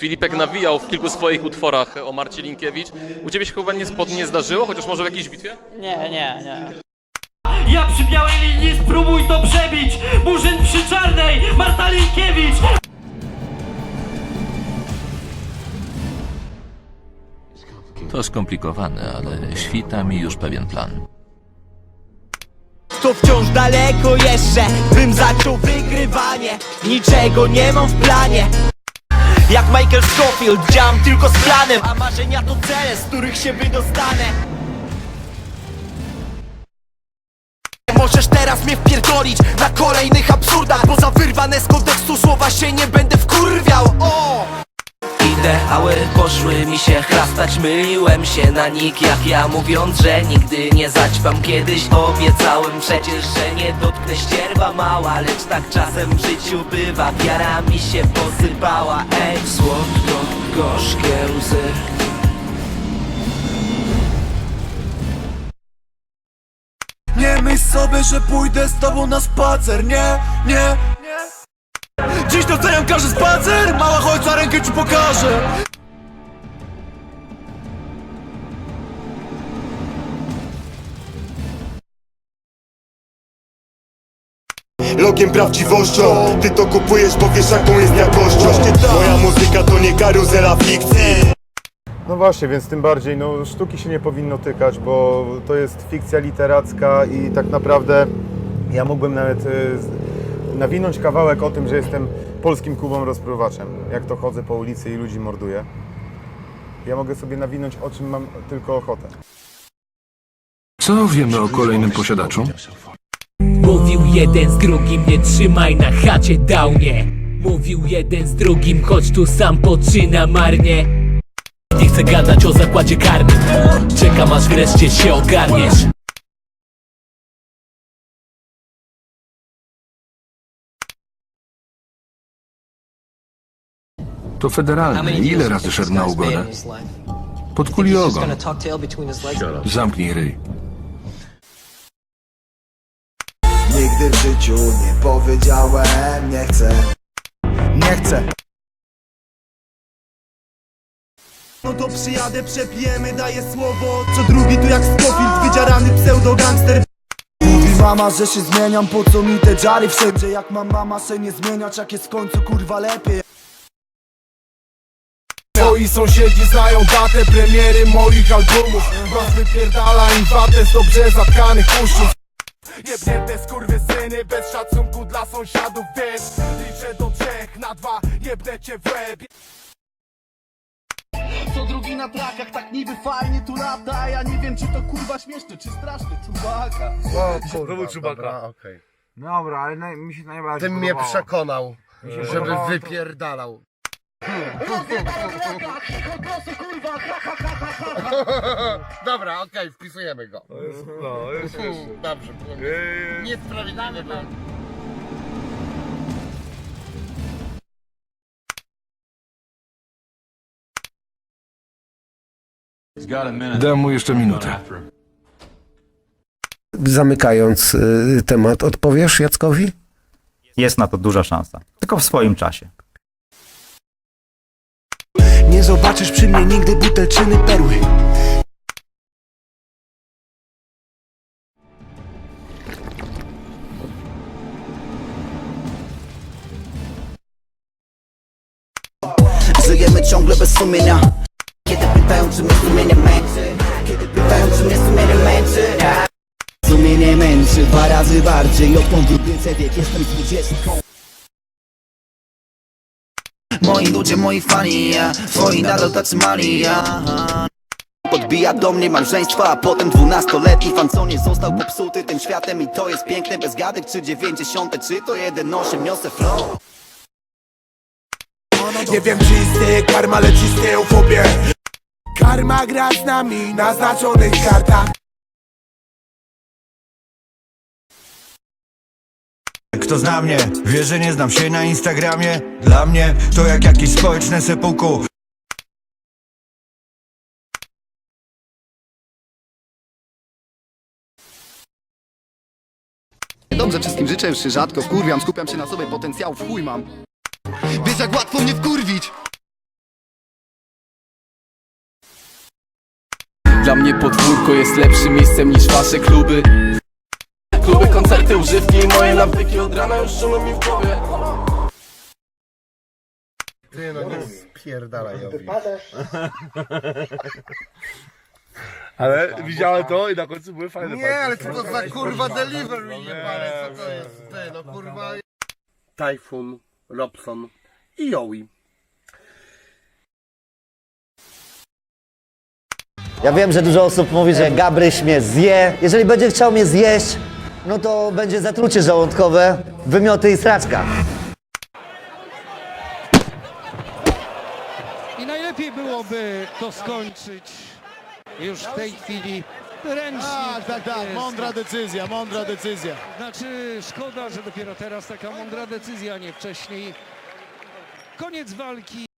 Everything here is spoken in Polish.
Filipek nawijał w kilku swoich utworach o Marcie Linkiewicz. U ciebie się chyba nie, spod, nie zdarzyło, chociaż może w jakiejś bitwie? Nie, nie, nie. Ja przy białej linii spróbuj to przebić! Murzyn przy czarnej! Marta Linkiewicz! To skomplikowane, ale świta mi już pewien plan. To wciąż daleko jeszcze, bym zaczął wygrywanie Niczego nie mam w planie Jak Michael Scofield, działam tylko z planem A marzenia to cele, z których się wydostanę Możesz teraz mnie wpierdolić na kolejnych absurdach Bo za wyrwane z kontekstu słowa się nie będę wkurwiał O! Ideały poszły mi się chrastać. Myliłem się na nich jak ja Mówiąc, że nigdy nie zaćpam. Kiedyś obiecałem przecież, że nie dotknę ścierwa mała Lecz tak czasem w życiu bywa. Wiara mi się posypała Ej, słodko, gorzkie łzy. Nie myśl sobie, że pójdę z tobą na spacer nie, nie Dziś doceniam każdy spacer? Mała chodź, za rękę ci pokażę. Logiem prawdziwością. Ty to kupujesz, bo wiesz jaką jest jakością. Moja muzyka to nie karuzela fikcji. No właśnie, więc tym bardziej no, sztuki się nie powinno tykać, bo to jest fikcja literacka i tak naprawdę ja mógłbym nawet y, nawinąć kawałek o tym, że jestem polskim Kubą rozpruwaczem. Jak to chodzę po ulicy i ludzi morduję. Ja mogę sobie nawinąć o czym mam tylko ochotę. Co wiemy o kolejnym posiadaczu? Mówił jeden z drugim, nie trzymaj na chacie downie Mówił jeden z drugim, choć tu sam poczyna marnie Nie chcę gadać o zakładzie karnym Czekam aż wreszcie się ogarniesz To federalny. Ile razy szedł na ugodę? Pod kuli ogon. Zamknij ryj. Nigdy w życiu nie powiedziałem nie chcę. Nie chcę. No to przyjadę, przepijemy, daję słowo. Co drugi tu jak Scofield, wydzierany pseudo-gangster. Mówi mama, że się zmieniam, po co mi te dziary wszędzie? Jak mam mama się nie zmieniać, jak jest w końcu kurwa lepiej Moi sąsiedzi znają datę premiery moich albumów. Was wypierdala im watę z dobrze zatkanych uszów Jebnięte skurwysyny bez szacunku dla sąsiadów, wiesz. Liczę do trzech na dwa, jebnę cię w łeb. Co drugi na trakach, tak niby fajnie tu lata. Ja nie wiem czy to kurwa śmieszne, czy straszne Czubaka. O kurwa, to był Czubaka. okej. Dobra, ale naj, mi się najbardziej Ty mnie podobało. przekonał, Mi się żeby podobało to- wypierdalał Dobra, okej, wpisujemy go No, jest, Dobrze, niesprawiedliwe było. Dam mu jeszcze minutę. Zamykając y, temat, odpowiesz Jackowi? Jest na to duża szansa. Tylko w swoim czasie. Nie zobaczysz przy mnie nigdy butelczyny perły. Żyjemy ciągle bez sumienia. Kiedy pytają czy mnie sumienie męczy. Kiedy pytają czy mnie sumienie męczy. Sumienie męczy dwa razy bardziej Odkąd w wiek jestem dwudziestką Moi ludzie, moi fani, ja. Twoi nadal tacy mali, ja. Podbija do mnie małżeństwa, a potem dwunastoletni fan co nie został popsuty tym światem I to jest piękne bez gadek, czy dziewięćdziesiąte, czy to jeden osiem, niosę flow. Nie wiem czy istnieje karma, lecz istnieją fobie. Karma gra z nami na znaczonych kartach kto zna mnie. Wie, że nie znam się na Instagramie. Dla mnie to jak jakieś społeczne sepuku. Dobrze wszystkim życzę, już się rzadko wkurwiam Skupiam się na sobie, potencjał w chuj mam. Wiesz jak łatwo mnie wkurwić. Dla mnie podwórko jest lepszym miejscem niż wasze kluby. Kluby, koncerty, używki i moje nawyki. Od rana już szumą mi w głowie. Ty no nie spierdalaj Jowi. Ale widziałem to i na końcu były fajne Nie, ale co to za kurwa delivery jebane, co to jest? Ty no kurwa... Typhoon, Robson i Joey Ja wiem, że dużo osób mówi, że Gabryś mnie zje. Jeżeli będzie chciał mnie zjeść, no to będzie zatrucie żołądkowe, wymioty i straczka. I najlepiej byłoby to skończyć już w tej chwili ręcznie. Tak, tak, tak, jest. mądra decyzja, mądra decyzja. Znaczy, szkoda, że dopiero teraz taka mądra decyzja, a nie wcześniej. Koniec walki.